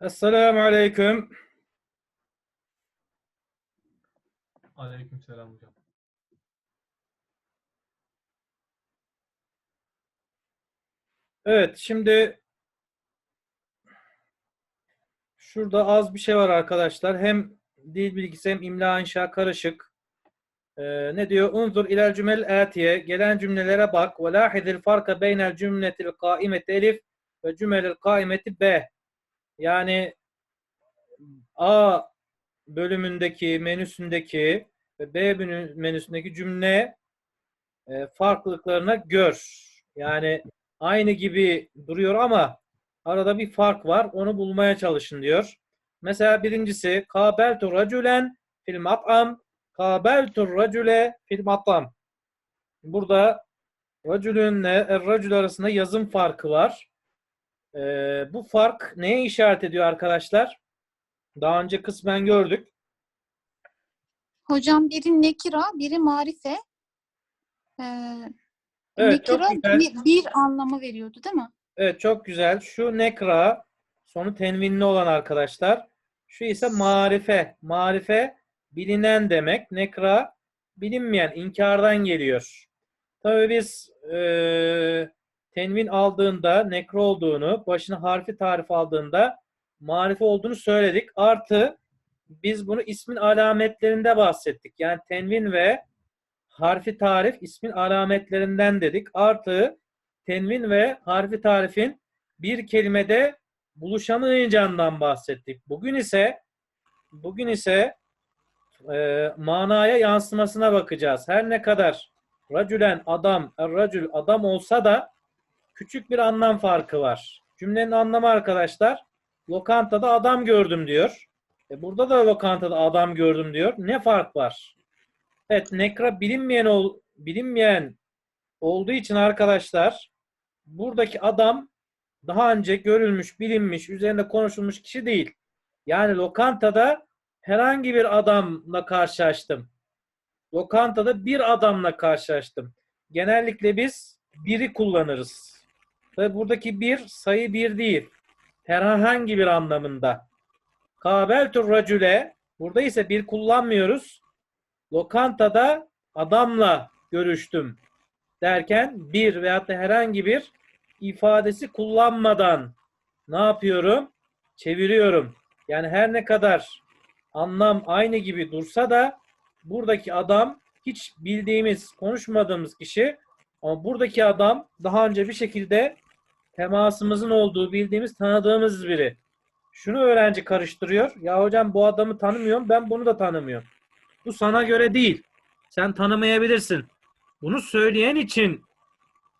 Esselamu Aleyküm. Aleykümselam hocam. Evet, şimdi şurada az bir şey var arkadaşlar. Hem dil bilgisi hem imla inşa karışık. Ee, ne diyor? Unzur ilel cümel atiye. Gelen cümlelere bak. Ve lahidil farka beynel cümletil kaimeti elif ve cümelil kaimeti b. Yani A bölümündeki, menüsündeki ve B menü- menüsündeki cümle e, farklılıklarına gör. Yani aynı gibi duruyor ama arada bir fark var. Onu bulmaya çalışın diyor. Mesela birincisi kabeltu racülen fil mat'am kabeltu racüle fil mat'am. Burada racülünle er-racül arasında yazım farkı var. E, bu fark neye işaret ediyor arkadaşlar? Daha önce kısmen gördük. Hocam biri nekira, biri marife. Ee, Evet, nekira bir, bir anlamı veriyordu değil mi? Evet çok güzel. Şu nekra sonu tenvinli olan arkadaşlar. Şu ise marife. Marife bilinen demek. Nekra bilinmeyen, inkardan geliyor. Tabii biz eee, tenvin aldığında nekra olduğunu, başına harfi tarif aldığında marife olduğunu söyledik. Artı biz bunu ismin alametlerinde bahsettik. Yani tenvin ve harfi tarif ismin alametlerinden dedik. Artı tenvin ve harfi tarifin bir kelimede buluşamayacağından bahsettik. Bugün ise bugün ise e, manaya yansımasına bakacağız. Her ne kadar racülen adam, racül adam olsa da küçük bir anlam farkı var. Cümlenin anlamı arkadaşlar lokantada adam gördüm diyor. E burada da lokantada adam gördüm diyor. Ne fark var? Evet, nekra bilinmeyen ol, bilinmeyen olduğu için arkadaşlar buradaki adam daha önce görülmüş, bilinmiş, üzerinde konuşulmuş kişi değil. Yani lokantada herhangi bir adamla karşılaştım. Lokantada bir adamla karşılaştım. Genellikle biz biri kullanırız. Ve buradaki bir sayı bir değil. Herhangi bir anlamında. Kabeltur racüle burada ise bir kullanmıyoruz. Lokantada adamla görüştüm derken bir veyahut da herhangi bir ifadesi kullanmadan ne yapıyorum? Çeviriyorum. Yani her ne kadar anlam aynı gibi dursa da buradaki adam hiç bildiğimiz, konuşmadığımız kişi ama buradaki adam daha önce bir şekilde temasımızın olduğu, bildiğimiz, tanıdığımız biri. Şunu öğrenci karıştırıyor. Ya hocam bu adamı tanımıyorum, ben bunu da tanımıyorum. Bu sana göre değil. Sen tanımayabilirsin. Bunu söyleyen için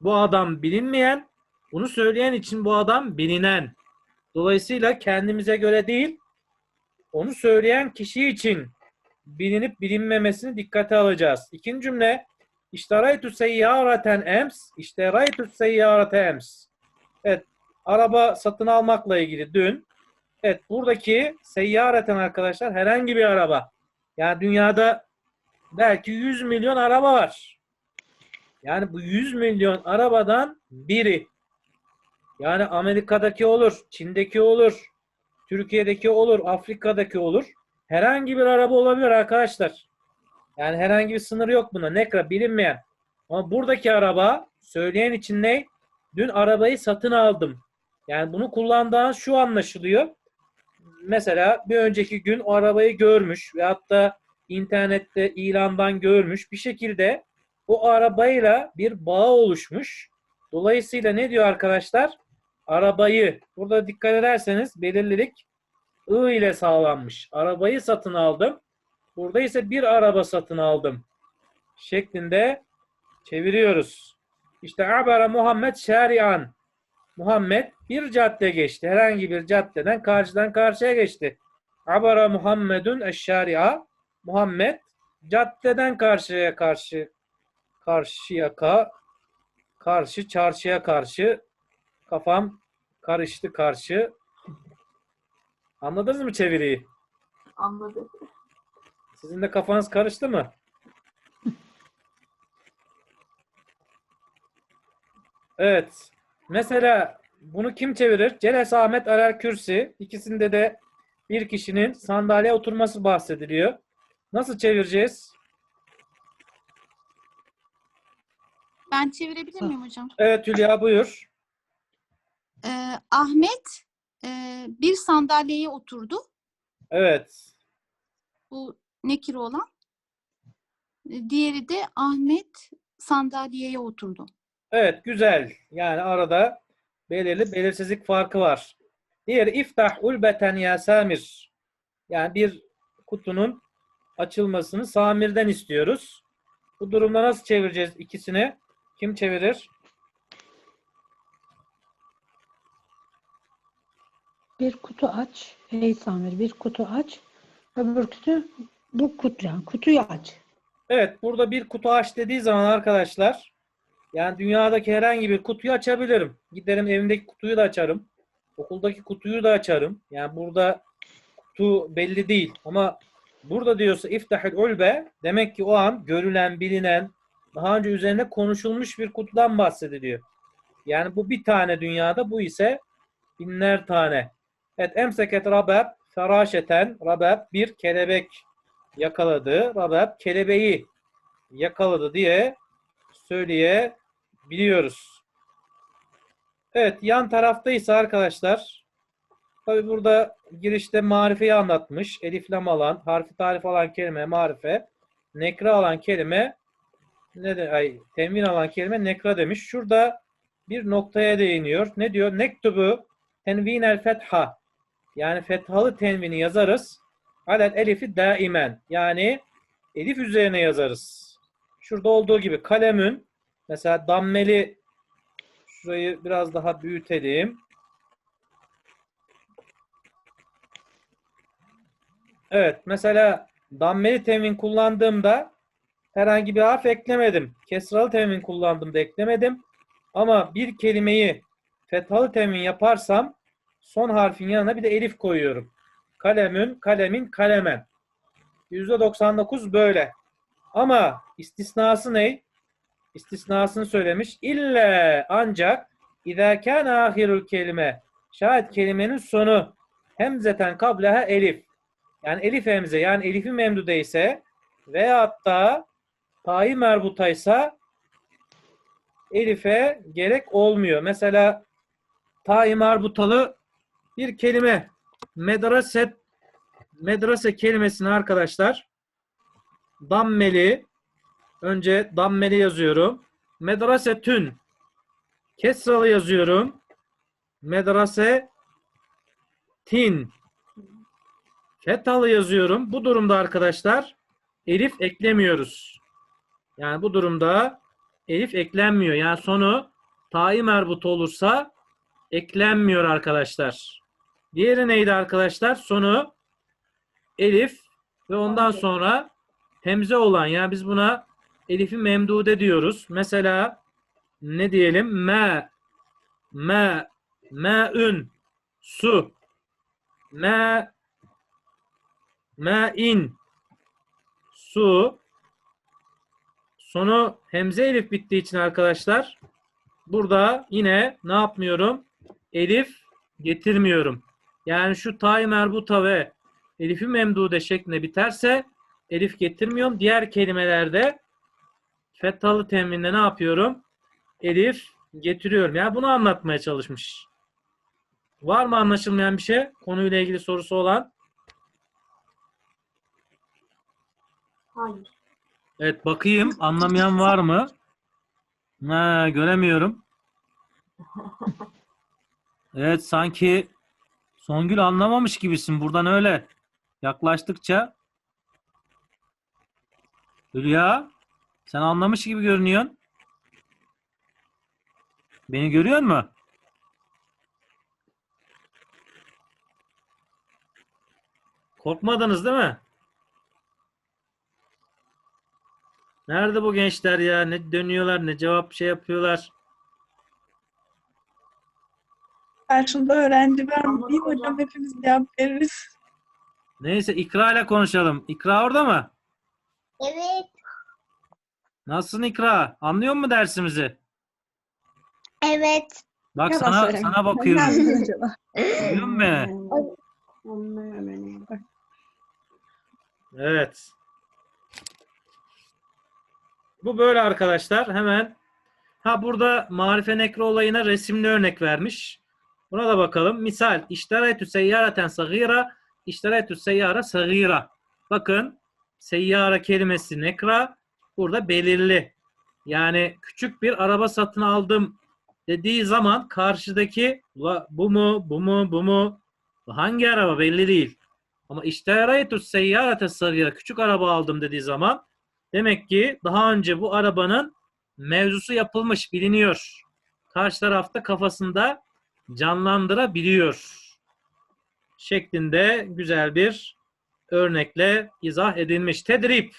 bu adam bilinmeyen, bunu söyleyen için bu adam bilinen. Dolayısıyla kendimize göre değil, onu söyleyen kişi için bilinip bilinmemesini dikkate alacağız. İkinci cümle İşteraytu seyyareten ems İşteraytu seyyarete ems Evet, araba satın almakla ilgili dün. Evet, buradaki seyyareten arkadaşlar herhangi bir araba. Yani dünyada belki 100 milyon araba var. Yani bu 100 milyon arabadan biri. Yani Amerika'daki olur, Çin'deki olur, Türkiye'deki olur, Afrika'daki olur. Herhangi bir araba olabilir arkadaşlar. Yani herhangi bir sınır yok buna. Nekra bilinmeyen. Ama buradaki araba söyleyen için ne? Dün arabayı satın aldım. Yani bunu kullandığın şu anlaşılıyor. Mesela bir önceki gün o arabayı görmüş ve hatta internette ilandan görmüş bir şekilde o arabayla bir bağ oluşmuş. Dolayısıyla ne diyor arkadaşlar? Arabayı, burada dikkat ederseniz belirlilik I ile sağlanmış. Arabayı satın aldım. Burada ise bir araba satın aldım. Şeklinde çeviriyoruz. İşte abara Muhammed şerian. Muhammed bir cadde geçti. Herhangi bir caddeden karşıdan karşıya geçti. Abara Muhammedun eşşari'a. Muhammed caddeden karşıya karşı karşıya ka karşı çarşıya karşı kafam karıştı karşı. Anladınız mı çeviriyi? Anladık. Sizin de kafanız karıştı mı? Evet. Mesela bunu kim çevirir? Celes Ahmet Arer Kürsi. İkisinde de bir kişinin sandalye oturması bahsediliyor. Nasıl çevireceğiz? Ben çevirebilir miyim hocam? Evet Hülya buyur. Ee, Ahmet e, bir sandalyeye oturdu. Evet. Bu nekir olan. Diğeri de Ahmet sandalyeye oturdu. Evet güzel. Yani arada belirli belirsizlik farkı var. Diğeri iftah ulbeten ya samir. Yani bir kutunun açılmasını samirden istiyoruz. Bu durumda nasıl çevireceğiz ikisini? Kim çevirir? Bir kutu aç. Ey Samir bir kutu aç. Öbür kutu bu kutu yani kutuyu aç. Evet, burada bir kutu aç dediği zaman arkadaşlar, yani dünyadaki herhangi bir kutuyu açabilirim. Giderim evimdeki kutuyu da açarım. Okuldaki kutuyu da açarım. Yani burada kutu belli değil. Ama burada diyorsa iftahil ulbe demek ki o an görülen, bilinen, daha önce üzerine konuşulmuş bir kutudan bahsediliyor. Yani bu bir tane dünyada, bu ise binler tane. Evet, emseket rabab feraşeten rabab bir kelebek yakaladı. Rabab kelebeği yakaladı diye söyleyebiliyoruz. Evet yan tarafta ise arkadaşlar tabi burada girişte marifeyi anlatmış. Elif lam alan, harfi tarif alan kelime marife, nekra alan kelime ne de ay tenvin alan kelime nekra demiş. Şurada bir noktaya değiniyor. Ne diyor? Nektubu tenvin el fetha. Yani fethalı tenvini yazarız. Alel elifi daimen. Yani elif üzerine yazarız. Şurada olduğu gibi kalemün mesela dammeli şurayı biraz daha büyütelim. Evet mesela dammeli temin kullandığımda herhangi bir harf eklemedim. Kesralı temin kullandığımda eklemedim. Ama bir kelimeyi fethalı temin yaparsam son harfin yanına bir de elif koyuyorum. Kalemün, kalemin, kalemen. %99 böyle. Ama istisnası ne? İstisnasını söylemiş. İlle ancak İzâ kâne âhirul kelime şayet kelimenin sonu hemzeten kableha elif. Yani elif hemze yani elifi memdude ise veyahut da tayi merbutaysa elife gerek olmuyor. Mesela tayi merbutalı bir kelime medraset medrase kelimesini arkadaşlar dammeli önce dammeli yazıyorum. Medrasetün kesralı yazıyorum. Medrase tin fethalı yazıyorum. Bu durumda arkadaşlar elif eklemiyoruz. Yani bu durumda elif eklenmiyor. Yani sonu tayi merbut olursa eklenmiyor arkadaşlar. Diğeri neydi arkadaşlar? Sonu elif ve ondan sonra hemze olan yani biz buna elifi memdude diyoruz. Mesela ne diyelim? Me me me'ün su me me'in su sonu hemze elif bittiği için arkadaşlar burada yine ne yapmıyorum? Elif getirmiyorum. Yani şu tay merbuta ve elifi memdude şeklinde biterse elif getirmiyorum. Diğer kelimelerde fethalı teminde ne yapıyorum? Elif getiriyorum. Yani bunu anlatmaya çalışmış. Var mı anlaşılmayan bir şey? Konuyla ilgili sorusu olan? Hayır. Evet bakayım. Anlamayan var mı? Ha, göremiyorum. Evet sanki Songül anlamamış gibisin. Buradan öyle yaklaştıkça. Hülya sen anlamış gibi görünüyorsun. Beni görüyor mu? Korkmadınız değil mi? Nerede bu gençler ya? Ne dönüyorlar, ne cevap şey yapıyorlar. Karşımda öğrenci var mı? Değil hocam. hocam hepimiz cevap veririz. Neyse İkra ile konuşalım. İkra orada mı? Evet. Nasılsın İkra? Anlıyor musun dersimizi? Evet. Bak sana sana bakıyorum. Musun beni? Evet. Bu böyle arkadaşlar. Hemen ha burada marife nekre olayına resimli örnek vermiş. Buna da bakalım. Misal iştaretü seyyareten sagira iştaretü seyyara sagira. Bakın seyyara kelimesi nekra burada belirli. Yani küçük bir araba satın aldım dediği zaman karşıdaki "Ula bu mu bu mu bu mu hangi araba belli değil. Ama işteraytu seyyarete sagira küçük araba aldım dediği zaman demek ki daha önce bu arabanın mevzusu yapılmış biliniyor. Karşı tarafta kafasında canlandırabiliyor. Şeklinde güzel bir örnekle izah edilmiş. Tedrip.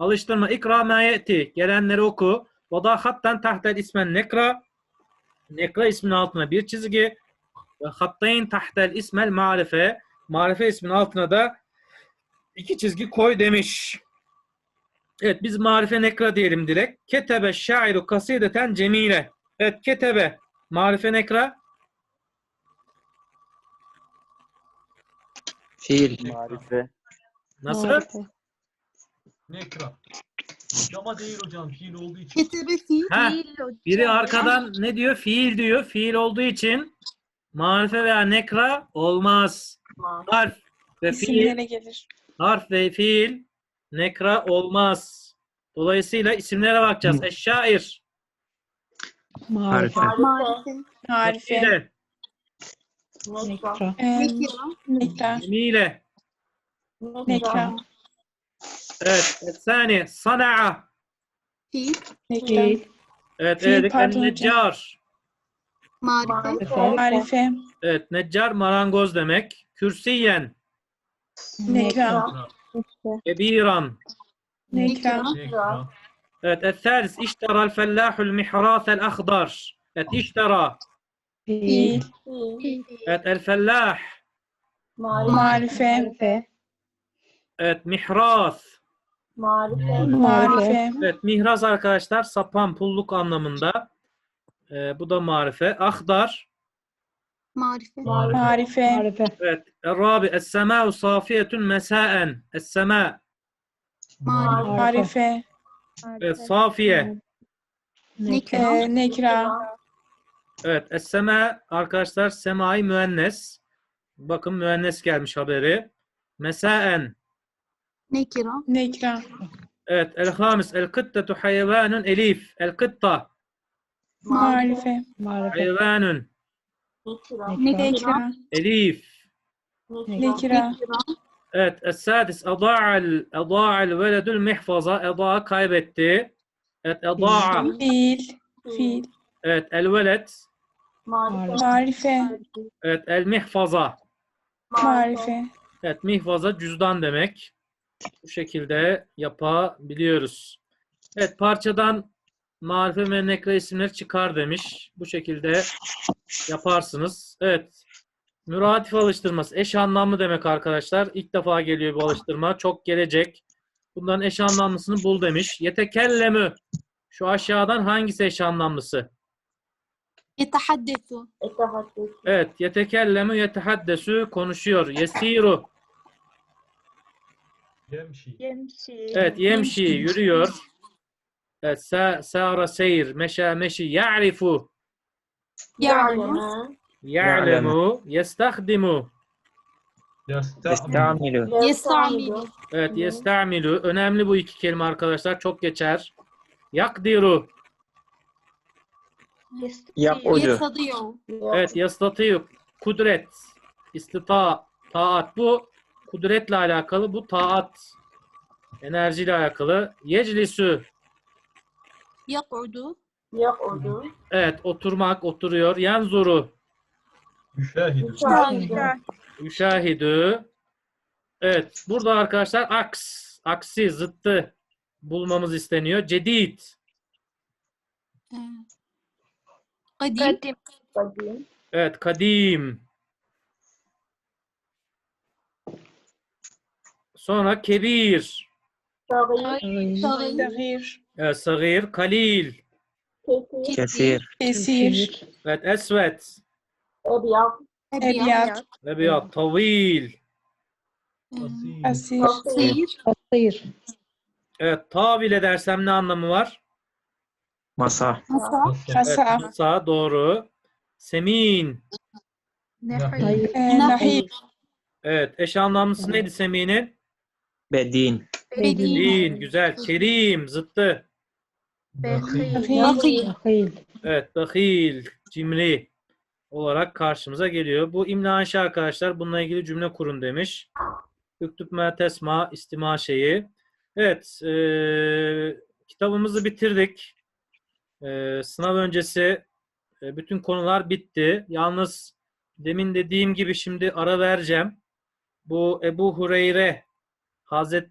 Alıştırma. İkra ma ye'ti. Gelenleri oku. Vada hattan tahtel ismen nekra. Nekra isminin altına bir çizgi. Ve hattayn tahtel ismel marife. Marife isminin altına da iki çizgi koy demiş. Evet biz marife nekra diyelim direkt. Ketebe şairu kasideten cemile. Evet ketebe. Marife nekra. Fiil. Marife. Nasıl? Marife. Nekra. Ama değil hocam fiil olduğu için. Ketebe fiil. Ha, fiil hocam. biri arkadan ne diyor? Fiil diyor. Fiil olduğu için marife veya nekra olmaz. Harf ve fiil İsimlere gelir. Harf ve fiil nekra olmaz. Dolayısıyla isimlere bakacağız. Eşşair, Marife. Marife. Marife. Cemile, Nekra. Ee, Nekira. Nekra. Nekra. Nekra. آه، الثاني صنعة. آه، آه، النجار. معرفة. نجار مرانغوز دمك. كرسيا. كبيرا. الثالث اشترى الفلاح المحراث الأخضر. اشترى. الفلاح. معرفة. محراث. Marife. Evet. Mihraz arkadaşlar sapan, pulluk anlamında. Ee, bu da marife. Akhdar. Marife. Marife. Marife. Evet. Rabi. Es-semâ'u safiyetun mesâen. Es-semâ. Marife. Marife. Evet. Safiye. Nekra. Ee, Nekra. Evet. Es-semâ arkadaşlar semai müennes. Bakın müennes gelmiş haberi. Mesâen. Nekira. Nekra. Evet. El-hamis. El-kıttetu hayvanun elif. El-kıtta. Marife. Marife. Hayvanun. Nekra. Elif. Nekra. Evet. Es-sadis. Eda'al eda'al veledül mihfaza. Eda'a kaybetti. Evet. Eda'a. Fiil. Fiil. Evet. El-veled. Marife. Marife. Evet. El-mihfaza. Marife. Evet, mihvaza cüzdan demek. Bu şekilde yapabiliyoruz. Evet, parçadan marife ve nekre isimleri çıkar demiş. Bu şekilde yaparsınız. Evet. Müratif alıştırması. Eş anlamlı demek arkadaşlar. İlk defa geliyor bu alıştırma. Çok gelecek. Bunların eş anlamlısını bul demiş. Yetekellemü. Şu aşağıdan hangisi eş anlamlısı? Yetehaddesu. Evet. Yetekellemu yetehaddesu konuşuyor. Yesiru. Yemşi. Evet, yemşi yürüyor. Evet, sa sara seyir, meşa meşi, ya'rifu, Ya'lemu. ya'lemu, yestahdimu. Yestamilu. Yestamilu. Evet, yestamilu. Önemli bu iki kelime arkadaşlar. Çok geçer. Yakdiru. Yetadiyor. Evet, yastatiyu. Kudret. İstita. Taat. Bu kudretle alakalı. Bu taat. Enerjiyle alakalı. Yeclisu. Yak'udu. Evet, oturmak, oturuyor. Yanzuru. Müşahidu. Müşahidü. Evet. Burada arkadaşlar aks, aksi, zıttı bulmamız isteniyor. Cedid. Ee, Kadim. Evet. Kadim. Sonra kebir. Sagir. Evet. Sagir. Kalil. Kesir. Kesir. Evet. Esvet. Ebiyat. Ebiyat. Ebiyat. Tavil. Asir. Asir. Asir. Evet. Tavil edersem ne anlamı var? Masa. Masa. Masa. Evet. Masa. Doğru. Semin. Nahil. Evet. Eş anlamlısı neydi Semin'in? Bedin. Bedin. Din. Güzel. Kerim. Zıttı. Bakhil. Bahil. Bahil. Evet. Bahil. Cimri olarak karşımıza geliyor. Bu imla inşa arkadaşlar. Bununla ilgili cümle kurun demiş. Üktüp ma tesma istima şeyi. Evet. eee, kitabımızı bitirdik. Eee, sınav öncesi e, bütün konular bitti. Yalnız demin dediğim gibi şimdi ara vereceğim. Bu Ebu Hureyre Hazretleri